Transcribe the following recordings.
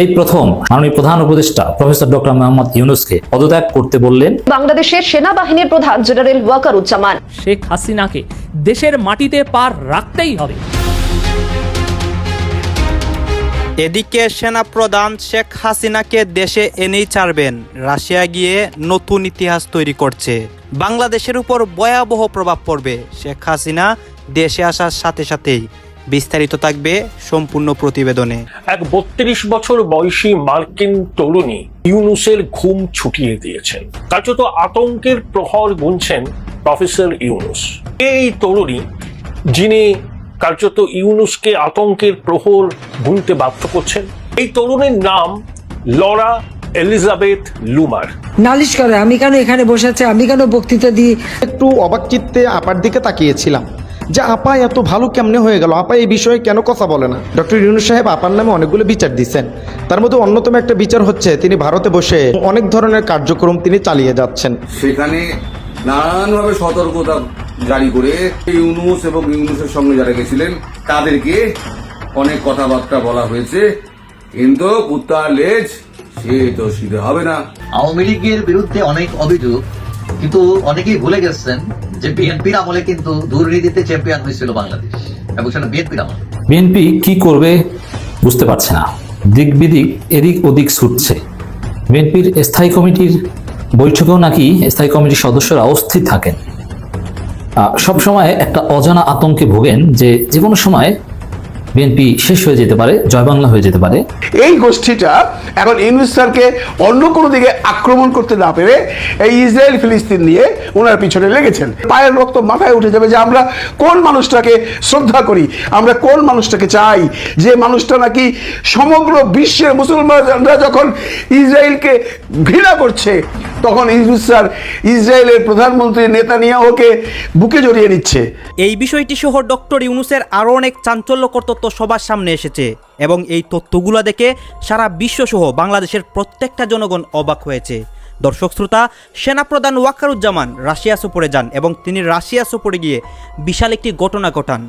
এই প্রথম মাননীয় প্রধান উপদেষ্টা প্রফেসর ডক্টর মোহাম্মদ ইউনুসকে পদত্যাগ করতে বললেন বাংলাদেশের সেনাবাহিনীর প্রধান জেনারেল ওয়াকারুজ্জামান। শেখ হাসিনাকে দেশের মাটিতে পার রাখতেই হবে। এদিকে সেনাপ্রধান শেখ হাসিনাকে দেশে এনেই ছাড়বেন রাশিয়া গিয়ে নতুন ইতিহাস তৈরি করছে। বাংলাদেশের উপর ভয়াবহ প্রভাব পড়বে শেখ হাসিনা দেশে আসার সাথে সাথেই। বিস্তারিত থাকবে সম্পূর্ণ প্রতিবেদনে। এক বত্রিশ বছর বয়সী মার্কিন তরুণী ইউনুসের ঘুম ছুটিয়ে দিয়েছেন। কার্যত আতঙ্কের প্রহর গুনছেন প্রফেসর ইউনুস। এই তরুণী যিনি কার্যত ইউনুসকে আতঙ্কের প্রহর গুনতে বাধ্য করছেন এই তরুণীর নাম লরা এলিজাবেথ লুমার। নালিশ করে আমি কেন এখানে বসে আছি? আমি কেন বক্তৃতা দিই? একটু অবাক চিত্তে আপার দিকে তাকিয়েছিলাম। যে আপা এত ভালো কেমনে হয়ে গেল? আপা এই বিষয়ে কেন কথা বলে না? ডক্টর ইউনুস সাহেব আপার নামে অনেকগুলো বিচার দিচ্ছেন। তার মধ্যে অন্যতম একটা বিচার হচ্ছে তিনি ভারতে বসে অনেক ধরনের কার্যক্রম তিনি চালিয়ে যাচ্ছেন। সেখানে নানানভাবে সতর্কতা জারি করে ইউনুস এবং ইউনুসের সঙ্গে যারা গেছিলেন তাদেরকে অনেক কথাবার্তা বলা হয়েছে। কিন্তু কুত্তার লেজ সে তো সিধে হবে না। আওয়ামী লীগের বিরুদ্ধে অনেক অভিযোগ কিন্তু অনেকেই ভুলে গেছেন যে বিএনপির আমলে কিন্তু দুর্নীতিতে চ্যাম্পিয়ন হয়েছিল বাংলাদেশ এবং সেটা বিএনপির আমলে। বিএনপি কি করবে বুঝতে পারছে না। দিক বিদিক এদিক ওদিক ছুটছে। বিএনপির স্থায়ী কমিটির বৈঠকেও নাকি স্থায়ী কমিটির সদস্যরা অস্থির থাকেন। সব সময় একটা অজানা আতঙ্কে ভোগেন যে যে কোনো সময় বিএনপি শেষ হয়ে যেতে পারে, জয় বাংলা হয়ে যেতে পারে। এই গোষ্ঠীটা এখন ইউনুস অন্য কোনো দিকে আক্রমণ করতে না পেরে এই ইসরায়েল ফিলিস্তিন নিয়ে ওনার পিছনে লেগেছেন। পায়ের রক্ত মাথায় উঠে যাবে যে আমরা কোন মানুষটাকে শ্রদ্ধা করি, আমরা কোন মানুষটাকে চাই? যে মানুষটা নাকি সমগ্র বিশ্বের মুসলমানরা যখন ইসরায়েলকে ঘৃণা করছে তখন স্যার ইসরায়েলের প্রধানমন্ত্রী নেতানিয়াহুকে বুকে জড়িয়ে নিচ্ছে। এই বিষয়টি সহ ডক্টর ইউনুসের আরও অনেক চাঞ্চল্যকর তথ্য সবার সামনে এসেছে এবং এই তথ্যগুলো দেখে সারা বিশ্বসহ বাংলাদেশের প্রত্যেকটা জনগণ অবাক হয়েছে। দর্শক শ্রোতা, সেনাপ্রধান ওয়াকারুজ্জামান রাশিয়া সফরে যান এবং তিনি রাশিয়া সফরে গিয়ে বিশাল একটি ঘটনা ঘটান।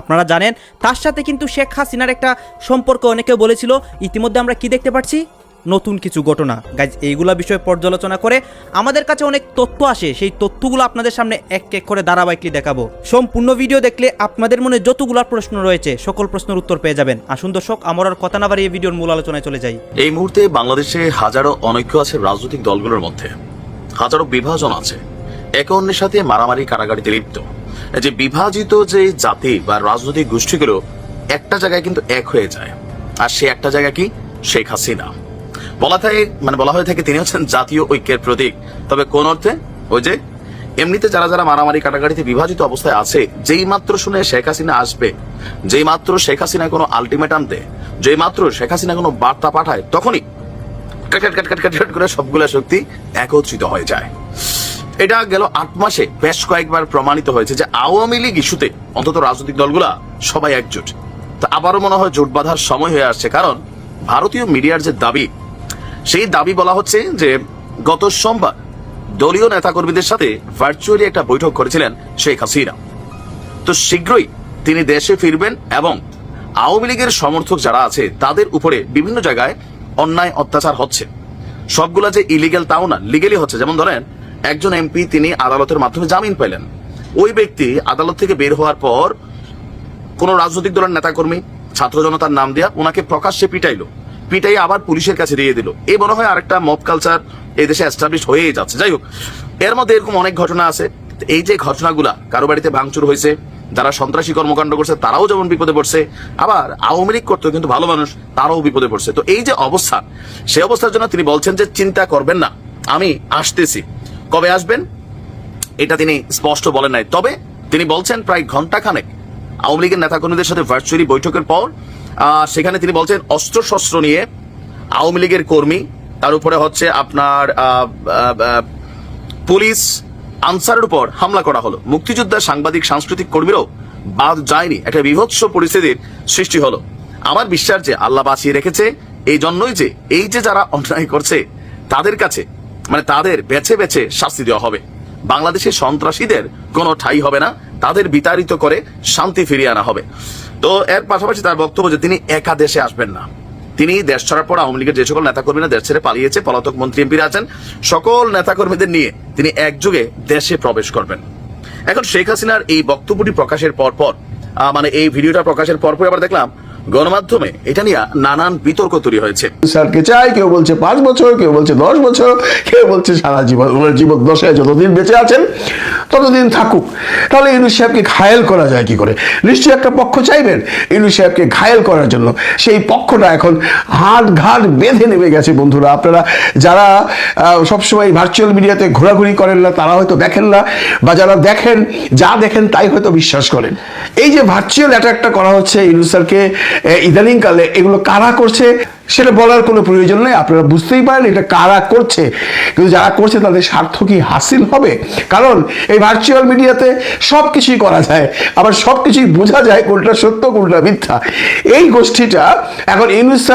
আপনারা জানেন, তার সাথে কিন্তু শেখ হাসিনার একটা সম্পর্ক অনেকে বলেছিল, ইতিমধ্যে আমরা কি দেখতে পাচ্ছি? নতুন কিছু ঘটনা। গাইজ এইগুলা বিষয়ে পর্যালোচনা করে আমাদের কাছে অনেক তথ্য আসে। সেই তথ্যগুলো আপনাদের সামনে এক এক করে ধারাবাহিকলি দেখাবো। সম্পূর্ণ ভিডিও দেখলে আপনাদের মনে যতগুলো প্রশ্ন রয়েছে, সকল প্রশ্নের উত্তর পেয়ে যাবেন। আসুন দর্শক, আমার আর কথা না বাড়িয়ে ভিডিওর মূল আলোচনায় চলে যাই। এই মুহূর্তে বাংলাদেশে হাজারো অনৈক্য আছে রাজনৈতিক দলগুলোর মধ্যে। হাজারো বিভাজন আছে। একে অন্যের সাথে মারামারি কারাগারিতে লিপ্ত। যে বিভাজিত যে জাতি বা রাজনৈতিক গোষ্ঠীগুলো একটা জায়গায় কিন্তু এক হয়ে যায়। আর সে একটা জায়গা কি? শেখ হাসিনা। বলা থাকে মানে বলা হয়ে থাকে তিনি হচ্ছেন জাতীয় ঐক্যের প্রতীক। তবে কোন অর্থে? ওই যে, এমনিতে যারা যারা মারামারি কাটাকাটিতে বিভাজিত অবস্থায় আছে, যেই মাত্র শুনে শেখ হাসিনা আসবে, যেই মাত্র শেখ হাসিনা কোনো আলটিমেটাম দেয় যেই মাত্র শেখ হাসিনা কোনো বার্তা পাঠায়, তখনই করে সবগুলা শক্তি একত্রিত হয়ে যায়। এটা গেল আট মাসে বেশ কয়েকবার প্রমাণিত হয়েছে যে আওয়ামী লীগ ইস্যুতে অন্তত রাজনৈতিক দলগুলা সবাই একজোট। তা আবারও মনে হয় জোট বাঁধার সময় হয়ে আসছে, কারণ ভারতীয় মিডিয়ার যে দাবি সেই দাবি বলা হচ্ছে যে গত সোমবার দলীয় নেতাকর্মীদের সাথে ভার্চুয়ালি একটা বৈঠক করেছিলেন শেখ হাসিনা। তো শীঘ্রই তিনি দেশে ফিরবেন এবং আওয়ামী লীগের সমর্থক যারা আছে, তাদের উপরে বিভিন্ন জায়গায় অন্যায় অত্যাচার হচ্ছে। সবগুলা যে ইলিগেল তাও না লিগেলি হচ্ছে। যেমন ধরেন, একজন এমপি তিনি আদালতের মাধ্যমে জামিন পেলেন। ওই ব্যক্তি আদালত থেকে বের হওয়ার পর কোন রাজনৈতিক দলের নেতাকর্মী, ছাত্র জনতার নাম দেয়া ওনাকে প্রকাশ্যে পিটাইলো। পিটাই আবার পুলিশের কাছে দিয়ে দিল। এই মনে হয় আরেকটা মব কালচার এই দেশে এস্টাবলিশ হয়েই যাচ্ছে। যাই হোক, এর মধ্যে এরকম অনেক ঘটনা আছে। এই যে ঘটনাগুলা কারও বাড়িতে ভাঙচুর হয়েছে, যারা সন্ত্রাসী কর্মকাণ্ড করছে, তারাও যেমন বিপদে পড়ছে, আবার আওয়ামী লীগ করতো কিন্তু ভালো মানুষ, তারাও বিপদে পড়ছে। তো এই যে অবস্থা সেই অবস্থার জন্য তিনি বলছেন যে চিন্তা করবেন না, আমি আসতেছি। কবে আসবেন? এটা তিনি স্পষ্ট বলেন নাই। তবে তিনি বলছেন প্রায় ঘণ্টা খানেক আওয়ামী লীগের নেতাকর্মীদের সাথে ভার্চুয়ালি বৈঠকের পর সেখানে তিনি বলছেন অস্ত্র শস্ত্র নিয়ে আওয়ামী লীগের কর্মী, তার উপরে হচ্ছে আপনার পুলিশ, আনসারের উপর হামলা করা হলো। মুক্তিযোদ্ধা সাংবাদিক, সাংস্কৃতিক কর্মীরাও বাদ যায়নি। একটা বিভৎস পরিস্থিতির সৃষ্টি হলো। আমার বিশ্বাস যে আল্লাহ বাঁচিয়ে রেখেছে এই জন্যই যে এই যে যারা অন্যায় করছে, তাদের কাছে মানে তাদের বেছে বেছে শাস্তি দেওয়া হবে। বাংলাদেশের সন্ত্রাসীদের কোনো ঠাই হবে না। তাদের বিতাড়িত করে শান্তি ফিরিয়ে আনা হবে। তো এর পাশাপাশি তার বক্তব্য যে তিনি একা দেশে আসবেন না। তিনি দেশ ছাড়ার পর আওয়ামী লীগের যে সকল নেতাকর্মীরা দেশ ছেড়ে পালিয়েছে, পলাতক মন্ত্রী এমপিরা আছেন, সকল নেতাকর্মীদের নিয়ে তিনি একযোগে দেশে প্রবেশ করবেন। এখন শেখ হাসিনার এই বক্তব্যটি প্রকাশের পর পর মানে এই ভিডিওটা প্রকাশের পর পর আবার দেখলাম গণমাধ্যমে এটা নিয়ে নানান বিতর্ক তৈরি হয়েছে। স্যারকে চাই, কেউ বলছে পাঁচ বছর, কেউ বলছে দশ বছর, কেউ বলছে সারা জীবন ওনার জীবন দশায় যতদিন বেঁচে আছেন, ততদিন থাকুক। তাহলে ইউনুস সাহেবকে ঘায়েল করা যায় কি করে? নিশ্চয়ই একটা পক্ষ চাইবেন ইউনুস সাহেবকে ঘায়েল করার জন্য। সেই পক্ষটা এখন হাট ঘাট বেঁধে নেমে গেছে, বন্ধুরা। আপনারা যারা সবসময় ভার্চুয়াল মিডিয়াতে ঘোরাঘুরি করেন না, তারা হয়তো দেখেন না, বা যারা দেখেন, যা দেখেন তাই হয়তো বিশ্বাস করেন। এই যে ভার্চুয়াল অ্যাটাকটা করা হচ্ছে ইউনুস স্যারকে ইদানিংকালে এগুলো কারা করছে? সেটা বলার কোনো প্রয়োজন নেই। আপনারা বুঝতেই পারেন এটা কারা করছে। কিন্তু যারা করছে তাদের স্বার্থ কি হাসিল হবে? কারণ এই ভার্চুয়াল মিডিয়াতে সব কিছুই করা যায়। আবার সব কিছুই বোঝা যায় কোনটা সত্য, কোনটা মিথ্যা। এই গোষ্ঠীটা এখন ইউনুস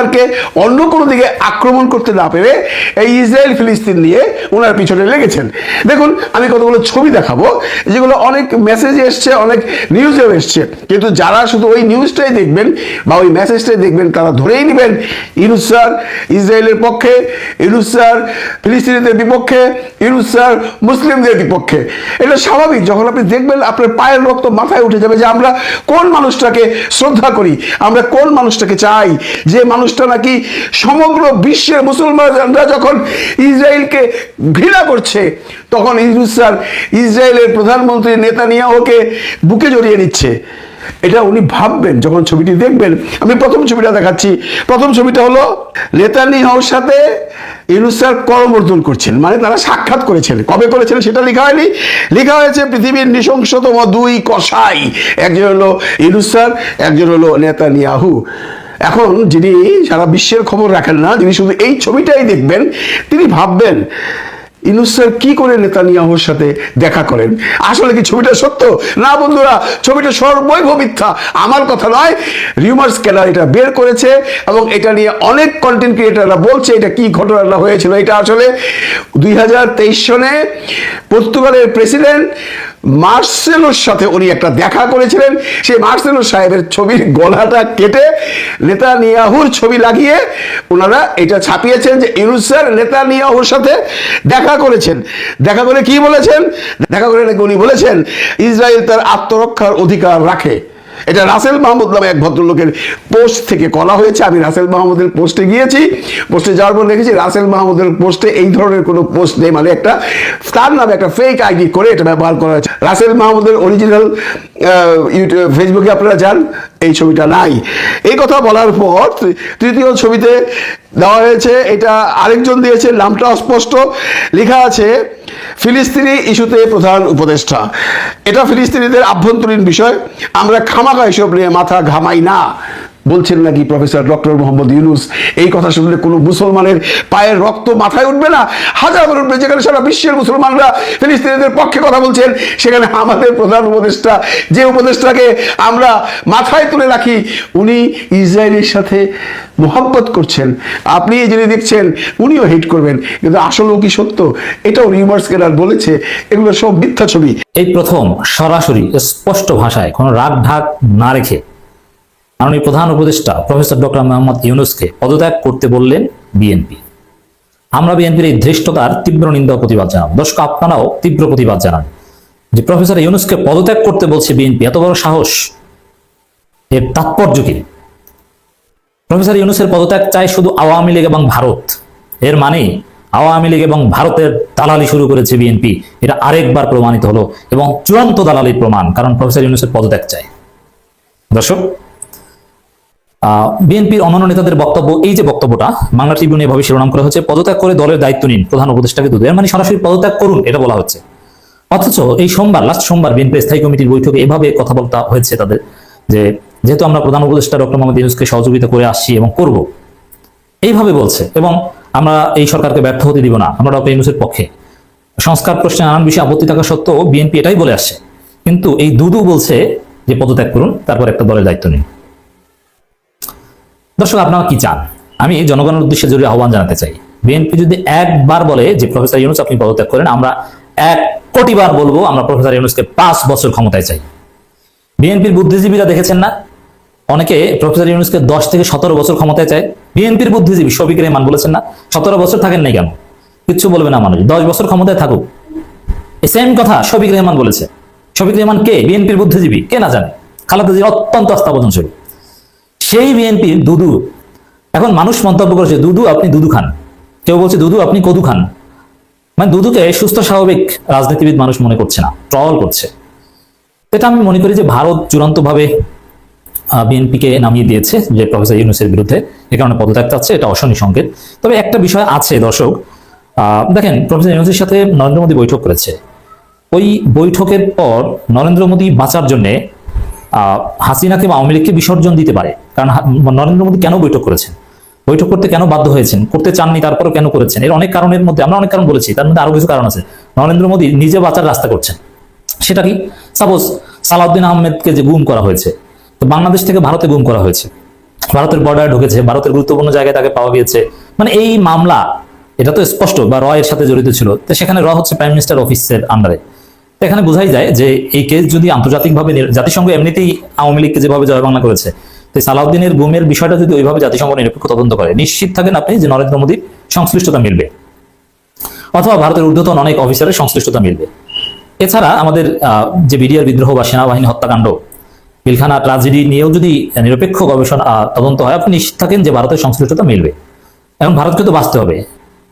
অন্য কোনো দিকে আক্রমণ করতে না পেরে এই ইসরায়েল ফিলিস্তিন নিয়ে ওনার পিছনে লেগেছেন। দেখুন, আমি কতগুলো ছবি দেখাবো, যেগুলো অনেক মেসেজ এসছে, অনেক নিউজেও এসছে। কিন্তু যারা শুধু ওই নিউজটাই দেখবেন বা ওই মেসেজটাই দেখবেন, তারা ধরেই নেবেন স্যার, ইসরায়েলের পক্ষে স্যার, ফিলিস্তিনিদের বিপক্ষে স্যার, মুসলিমদের বিপক্ষে। এটা স্বাভাবিক, যখন আপনি দেখবেন আপনার পায়ের রক্ত মাথায় উঠে যাবে যে আমরা কোন মানুষটাকে শ্রদ্ধা করি, আমরা কোন মানুষটাকে চাই, যে মানুষটা নাকি সমগ্র বিশ্বের মুসলমানরা যখন ইসরায়েলকে ঘৃণা করছে, তখন ইউনুস স্যার, ইসরায়েলের প্রধানমন্ত্রী নেতানিয়াহুকে বুকে জড়িয়ে নিচ্ছে। এটা উনি ভাববেন, যখন ছবিটি দেখবেন। আমি প্রথম ছবিটা দেখাচ্ছি। প্রথম ছবিটা হলো নেতানিয়াহুর সাথে ইউনুস স্যার করমর্দন করছেন। মানে তারা সাক্ষাৎ করেছেন। কবে করেছেন সেটা লেখা হয়নি। লেখা হয়েছে পৃথিবীর নৃশংসতম দুই কষাই একজন হলো ইউনুস স্যার, একজন হলো নেতানিয়াহু। এখন যিনি সারা বিশ্বের খবর রাখেন না, যিনি শুধু এই ছবিটাই দেখবেন, তিনি ভাববেন ইনুস স্যার কি করে নেতানিয়াহুর সাথে দেখা করেন? আসলে কি ছবিটা সত্য? না বন্ধুরা, ছবিটা সর্বৈব মিথ্যা। আমার কথা নয় রিউমার্স স্ক্যানার এটা বের করেছে এবং এটা নিয়ে অনেক কন্টেন্ট ক্রিয়েটাররা বলছে এটা কি ঘটনাটা হয়েছিল। এটা আসলে দুই হাজার তেইশ সনে পর্তুগালের প্রেসিডেন্ট মার্সেলোর সাথে উনি একটা দেখা করেছিলেন। সেই মার্সেলো সাহেবের ছবির গলাটা কেটে নেতানিয়াহুর ছবি লাগিয়ে ওনারা এটা ছাপিয়েছেন যে ইউরুসার নেতা নেতানিয়াহুর সাথে দেখা করেছেন। দেখা করে কি বলেছেন? দেখা করে নাকি উনি বলেছেন, ইসরায়েল তার আত্মরক্ষার অধিকার রাখে। এটা রাসেল মাহমুদ নামে এক ভদ্রলোকের পোস্ট থেকে করা হয়েছে। আমি রাসেল মাহমুদের পোস্টে গিয়েছি। পোস্টে যাওয়ার পর দেখেছি রাসেল মাহমুদের পোস্টে এই ধরনের কোনো পোস্ট নেই। মানে একটা তার নামে একটা ফেক আইডি করে এটা ব্যবহার করা হয়েছে। রাসেল মাহমুদের অরিজিনাল ইউটিউব ফেসবুকে আপনারা যান, এই ছবিটা নাই। এই কথা বলার পর তৃতীয় ছবিতে দেওয়া হয়েছে, এটা আরেকজন দিয়েছে, নামটা অস্পষ্ট। লেখা আছে ফিলিস্তিনি ইস্যুতে প্রধান উপদেষ্টা। এটা ফিলিস্তিনিদের আভ্যন্তরীণ বিষয়। আমরা খামাখা এসব নিয়ে মাথা ঘামাই না। বলছেন নাকি প্রফেসর ডক্টর মোহাম্মদ ইউনুস? এই কথা শুনলে কোনো মুসলমানের পায়ের রক্ত মাথায় উঠবে না? হাজার বার উঠবে, যেখানে সারা বিশ্বের মুসলমানরা ফিলিস্তিনিদের পক্ষে কথা বলছেন, সেখানে আমাদের প্রধান উপদেষ্টা, যে উপদেষ্টাকে আমরা মাথায় তুলে রাখি, উনি ইসরায়েলের সাথে মোহাব্বত করছেন। আপনি যিনি দেখছেন, উনিও হিট করবেন। কিন্তু আসলেও কি সত্য? এটাও রিউমার্স কেনার বলেছে। এগুলো সব মিথ্যা ছবি। এই প্রথম সরাসরি স্পষ্ট ভাষায় কোনো রাগ ঢাক না রেখে মাননীয় প্রধান উপদেষ্টা প্রফেসর ডক্টর মোহাম্মদ ইউনুসকে পদত্যাগ করতে বললেন বিএনপি। আমরা বিএনপির এই ধৃষ্টতার তীব্র নিন্দা প্রতিবাদ জানাব। দর্শক, আপনারাও তীব্র প্রতিবাদ জানান। যে প্রফেসর ইউনুসকে পদত্যাগ করতে বলছে বিএনপি, এত বড় সাহস? এর তাৎপর্য কি? প্রফেসর ইউনুসের পদত্যাগ চায় শুধু আওয়ামী লীগ এবং ভারত। এর মানে আওয়ামী লীগ এবং ভারতের দালালি শুরু করেছে বিএনপি। এটা আরেকবার প্রমাণিত হলো এবং চূড়ান্ত দালালির প্রমাণ, কারণ প্রফেসর ইউনুসের পদত্যাগ চায় দর্শক বিএনপির অন্যান্য নেতাদের বক্তব্য, এই যে বক্তব্যটা, বাংলা ট্রিবিউনে এভাবে শিরোনাম করা হচ্ছে, পদত্যাগ করে দলের দায়িত্ব নিন, প্রধান উপদেষ্টাকে দুধ এর মানে সরাসরি পদত্যাগ করুন, এটা বলা হচ্ছে। অথচ এই সোমবার লাস্ট সোমবার বিএনপি স্থায়ী কমিটির বৈঠকে এভাবে কথা বলতে হয়েছে তাদের, যে যেহেতু আমরা প্রধান উপদেষ্টা ডক্টর মোহাম্মদ ইউনুসকে সহযোগিতা করে আসছি এবং করব। এইভাবে বলছে, এবং আমরা এই সরকারকে ব্যর্থ হতে দিব না, আমরা ডক্টর ইউনুসের পক্ষে। সংস্কার প্রশ্নে নানান বিষয়ে আপত্তি থাকা সত্ত্বেও বিএনপি এটাই বলে আসছে। কিন্তু এই দুদু বলছে যে পদত্যাগ করুন, তারপর একটা দলের দায়িত্ব নিন। দর্শক, আপনারা কি চান? আমি জনগণের উদ্দেশ্যে জরুরি আহ্বান জানাতে চাই। বিএনপি যদি একবার বলে যে প্রফেসর ইউনুস আপনি পদত্যাগ করেন, আমরা এক কোটি বার বলব আমরা প্রফেসর ইউনুসকে পাঁচ বছর ক্ষমতায় চাই। বিএনপির বুদ্ধিজীবীরা দেখেছেন না? অনেকে প্রফেসর ইউনুসকে দশ থেকে সতেরো বছর ক্ষমতায় চায়। বিএনপির বুদ্ধিজীবী শফিক রেহমান বলেছেন না, সতেরো বছর থাকেন নাই কেন? কিচ্ছু বলবে না মানুষ, দশ বছর ক্ষমতায় থাকুক। এই সেম কথা শফিক রেহমান বলেছে। শফিক রেহমান কে? বিএনপির বুদ্ধিজীবী, কে না জানে? খালেদা জিয়া অত্যন্ত আস্থাবোধনশীল সেই বিএনপির দুদু। এখন মানুষ মন্তব্য করেছে, দুদু আপনি দুদু খান। কেউ বলছে, দুদু আপনি কদু খান। মানে দুদুকে সুস্থ স্বাভাবিক রাজনীতিবিদ মানুষ মনে করছে না, ট্রল করছে। এটা আমি মনে করি যে ভারত চূড়ান্তভাবে বিএনপিকে নামিয়ে দিয়েছে যে প্রফেসর ইউনুসের বিরুদ্ধে। এ কারণে পদত্যাগ চাচ্ছে, এটা অশনি সংকেত। তবে একটা বিষয় আছে, দর্শক দেখেন প্রফেসর ইউনুসের সাথে নরেন্দ্র মোদী বৈঠক করেছে। ওই বৈঠকের পর নরেন্দ্র মোদী বাঁচার জন্য হাসিনাকে বা আওয়ামী লীগকে বিসর্জন দিতে পারে। কারণ নরেন্দ্র মোদী কেন বৈঠক করেছেন? বৈঠক করতে কেন বাধ্য হয়েছেন? করতে চাননি, তারপরও কেন করেছেন? এর অনেক কারণের মধ্যে, আমরা অনেক কারণ বলেছি, তার মধ্যে আরও কিছু কারণ আছে। নরেন্দ্র মোদী নিজে বাঁচার রাস্তা করছেন। সেটা কি? সাপোজ সালাউদ্দিন আহমেদকে যে গুম করা হয়েছে, তো বাংলাদেশ থেকে ভারতে গুম করা হয়েছে। ভারতের বর্ডারে ঢুকেছে, ভারতের গুরুত্বপূর্ণ জায়গায় তাকে পাওয়া গিয়েছে। মানে এই মামলা, এটা তো স্পষ্ট, বা র এর সাথে জড়িত ছিল। তো সেখানে র হচ্ছে প্রাইম মিনিস্টার অফিসের আন্ডারে এখানে বোঝাই যায় যে এই কেস যদি আন্তর্জাতিকভাবে জাতিসংঘ এমনিতেই আওয়ামী লীগকে যেভাবে জয় বাংলা করেছে সালাউদ্দিনের গুমের বিষয়টা যদি ওইভাবে জাতিসংঘ নিরপেক্ষ তদন্ত করে, নিশ্চিত থাকেন আপনি যে নরেন্দ্র মোদীর সংশ্লিষ্টতা মিলবে। অথবা ভারতের ঊর্ধ্বতন অনেক অফিসারের সংশ্লিষ্টতা মিলবে। এছাড়া আমাদের যে বিডিআর বিদ্রোহ বা সেনাবাহিনী হত্যাকাণ্ড, পিলখানা ট্রাজেডি নিয়েও যদি নিরপেক্ষ গবেষণা তদন্ত হয়, আপনি নিশ্চিত থাকেন যে ভারতের সংশ্লিষ্টতা মিলবে। এখন ভারতকে তো বাঁচতে হবে।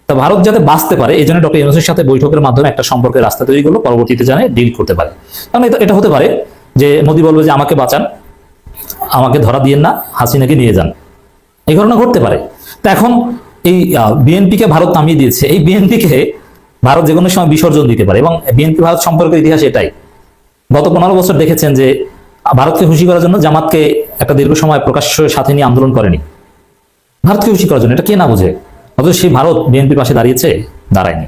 তা ভারত যাতে বাঁচতে পারে এই জন্য ডক্টর ইউনুসের সাথে বৈঠকের মাধ্যমে একটা সম্পর্কের রাস্তা তৈরি করল, পরবর্তীতে জানে ডিল করতে পারে। কারণ এটা হতে পারে যে মোদী বলবে যে আমাকে বাঁচান আমাকে ধরা দিয়েন না, হাসিনাকে নিয়ে যান। এই ঘটনা ঘটতে পারে। তা এখন এই বিএনপিকে ভারত নামিয়ে দিয়েছে। এই বিএনপিকে ভারত যে কোনো সময় বিসর্জন দিতে পারে এবং বিএনপি ভারত সম্পর্কের ইতিহাস এটাই। গত পনেরো বছর দেখেছেন যে, ভারতকে খুশি করার জন্য জামাতকে একটা দীর্ঘ সময় প্রকাশ্য সাথে নিয়ে আন্দোলন করেনি। ভারতকে খুশি করার জন্য, এটা কে না বোঝে? অথচ সেই ভারত বিএনপির পাশে দাঁড়িয়েছে, দাঁড়ায়নি।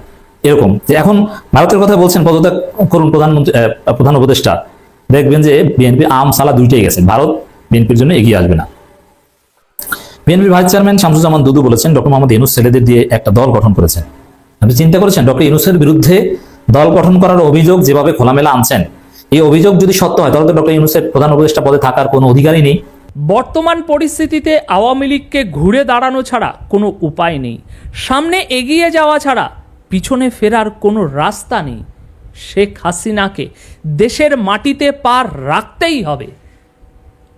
এরকম যে এখন ভারতের কথা বলছেন পদত্যাগ করুন প্রধানমন্ত্রী প্রধান উপদেষ্টা। দেখবেন যে বিএনপি আম সালা দুইটাই গেছে। ভারত বিএনপির জন্য এগিয়ে আসবে না। বিএনপির ভাইস চেয়ারম্যান শামসুজ্জামান দুদু বলেছেন, ডক্টর মোহাম্মদ ইউনুস ছেলেদের দিয়ে একটা দল গঠন করেছেন। আপনি চিন্তা করেছেন, ডক্টর ইউনুসের বিরুদ্ধে দল গঠন করার অভিযোগ যেভাবে খোলামেলা আনছেন, এই অভিযোগ যদি সত্য হয়, তাহলে তো ডক্টর ইউনুসের প্রধান উপদেষ্টা পদে থাকার কোনো অধিকারই নেই। বর্তমান পরিস্থিতিতে আওয়ামী লীগকে ঘুরে দাঁড়ানো ছাড়া কোনো উপায় নেই। সামনে এগিয়ে যাওয়া ছাড়া পিছনে ফেরার কোনো রাস্তা নেই। শেখ হাসিনাকে দেশের মাটিতে পার রাখতেই হবে।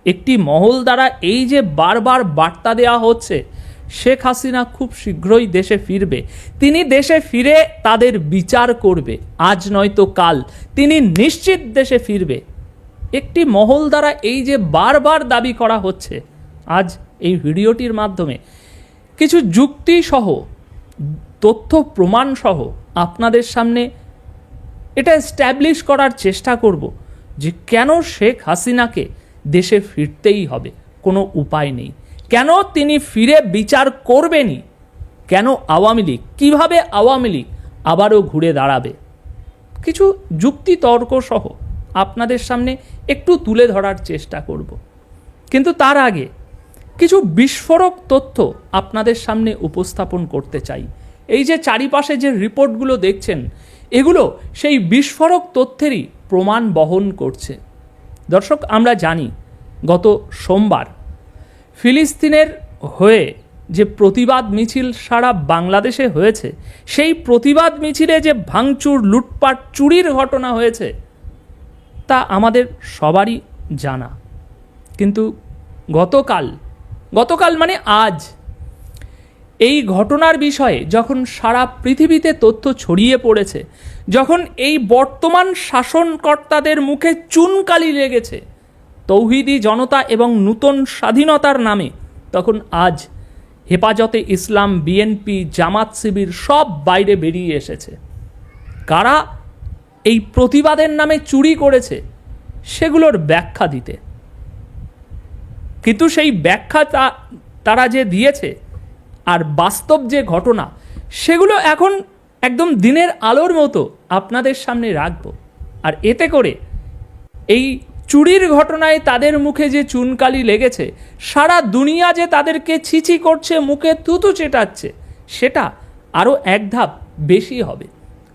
একটি মহল দ্বারা এই যে বারবার বার্তা দেওয়া হচ্ছে, শেখ হাসিনা খুব শীঘ্রই দেশে ফিরবে। তিনি দেশে ফিরে তাদের বিচার করবে। আজ নয়তো কাল। তিনি নিশ্চিত দেশে ফিরবে। একটি মহল দ্বারা এই যে বারবার দাবি করা হচ্ছে, আজ এই ভিডিওটির মাধ্যমে। কিছু যুক্তি সহ, তথ্য প্রমাণ সহ আপনাদের সামনে এটা স্ট্যাবলিশ করার চেষ্টা করব যে কেন শেখ হাসিনাকে দেশে ফিরতেই হবে, কোনো উপায় নেই। কেন তিনি ফিরে বিচার করবেনই? কেন আওয়ামী লীগ? কীভাবে আওয়ামী লীগ আবারও ঘুরে দাঁড়াবে? কিছু যুক্তি তর্ক সহ আপনাদের সামনে একটু তুলে ধরার চেষ্টা করব। কিন্তু তার আগে কিছু বিস্ফোরক তথ্য আপনাদের সামনে উপস্থাপন করতে চাই। এই যে চারিপাশে যে রিপোর্টগুলো দেখছেন, এগুলো সেই বিস্ফোরক তথ্যেরই প্রমাণ বহন করছে। দর্শক, আমরা জানি গত সোমবার ফিলিস্তিনের হয়ে যে প্রতিবাদ মিছিল সারা বাংলাদেশে হয়েছে, সেই প্রতিবাদ মিছিলে যে ভাঙচুর, লুটপাট, চুরির ঘটনা হয়েছে, তা আমাদের সবারই জানা। কিন্তু গতকাল গতকাল মানে আজ, এই ঘটনার বিষয়ে যখন সারা পৃথিবীতে তথ্য ছড়িয়ে পড়েছে যখন এই বর্তমান শাসনকর্তাদের মুখে চুনকালি লেগেছে, তৌহিদি জনতা এবং নূতন স্বাধীনতার নামে, তখন আজ হেফাজতে ইসলাম, বিএনপি, জামাত শিবির সব বাইরে বেরিয়ে এসেছে। কারা এই প্রতিবাদের নামে চুরি করেছে, সেগুলোর ব্যাখ্যা দিতে। কিন্তু সেই ব্যাখ্যা তারা যে দিয়েছে, আর বাস্তব যে ঘটনা, সেগুলো এখন একদম দিনের আলোর মতো আপনাদের সামনে রাখব। আর এতে করে এই চুরির ঘটনায় তাদের মুখে যে চুনকালি লেগেছে, সারা দুনিয়া যে তাদেরকে ছিছি করছে, মুখে থুতু চেটাচ্ছে, সেটা আরও এক ধাপ বেশি হবে।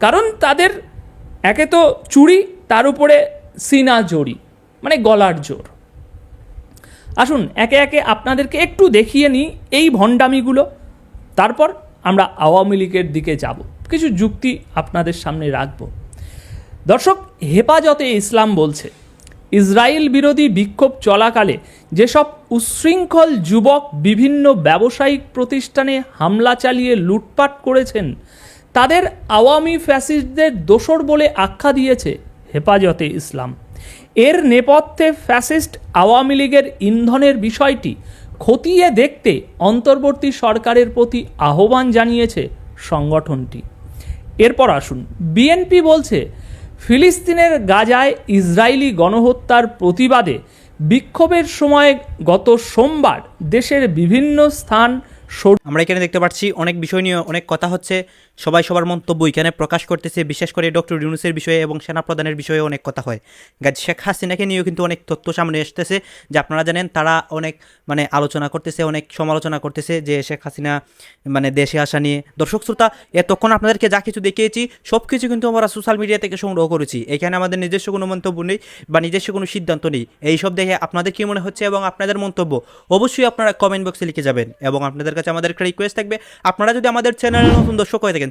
কারণ তাদের একে তো চুরি, তার উপরে সিনা জড়ি মানে গলার জোর। আসুন, একে একে আপনাদেরকে একটু দেখিয়ে নিই এই ভণ্ডামিগুলো। তারপর আমরা আওয়ামী লীগের দিকে যাব। কিছু যুক্তি আপনাদের সামনে রাখব। দর্শক, হেফাজতে ইসলাম বলছে ইসরায়েল বিরোধী বিক্ষোভ চলাকালে যেসব উচ্ছৃঙ্খল যুবক বিভিন্ন ব্যবসায়িক প্রতিষ্ঠানে হামলা চালিয়ে লুটপাট করেছেন, তাদের আওয়ামী ফ্যাসিস্টদের দোসর বলে আখ্যা দিয়েছে হেফাজতে ইসলাম। এর নেপথ্যে ফ্যাসিস্ট আওয়ামী লীগের ইন্ধনের বিষয়টি খতিয়ে দেখতে অন্তর্বর্তী সরকারের প্রতি আহ্বান জানিয়েছে সংগঠনটি। এরপর আসুন। বিএনপি বলছে, ফিলিস্তিনের গাজায় ইসরায়েলি গণহত্যার প্রতিবাদে বিক্ষোভের সময় গত সোমবার দেশের বিভিন্ন স্থান আমরা এখানে দেখতে পাচ্ছি অনেক বিষয় নিয়ে অনেক কথা হচ্ছে। সবাই সবার মন্তব্য এখানে প্রকাশ করতেছে, বিশেষ করে ডক্টর ইউনুসের বিষয়ে এবং সেনা প্রধানের বিষয়ে অনেক কথা হয়। গাজ শেখ হাসিনাকে নিয়েও কিন্তু অনেক তথ্য সামনে আসতেছে, যে আপনারা জানেন তারা অনেক মানে আলোচনা করতেছে, অনেক সমালোচনা করতেছে যে শেখ হাসিনা মানে দেশে আসা নিয়ে। দর্শক শ্রোতা, এতক্ষণ আপনাদেরকে যা কিছু দেখিয়েছি সব কিছু কিন্তু আমরা সোশ্যাল মিডিয়া থেকে সংগ্রহ করেছি। এখানে আমাদের নিজস্ব কোনো মন্তব্য নেই বা নিজস্ব কোনো সিদ্ধান্ত নেই। এইসব দেখে আপনাদের কী মনে হচ্ছে এবং আপনাদের মন্তব্য, অবশ্যই আপনারা কমেন্ট বক্সে লিখে যাবেন এবং আপনাদের কাছে আমাদের একটা রিকোয়েস্ট থাকবে। আপনারা যদি আমাদের চ্যানেলে নতুন দর্শক হয়ে থাকেন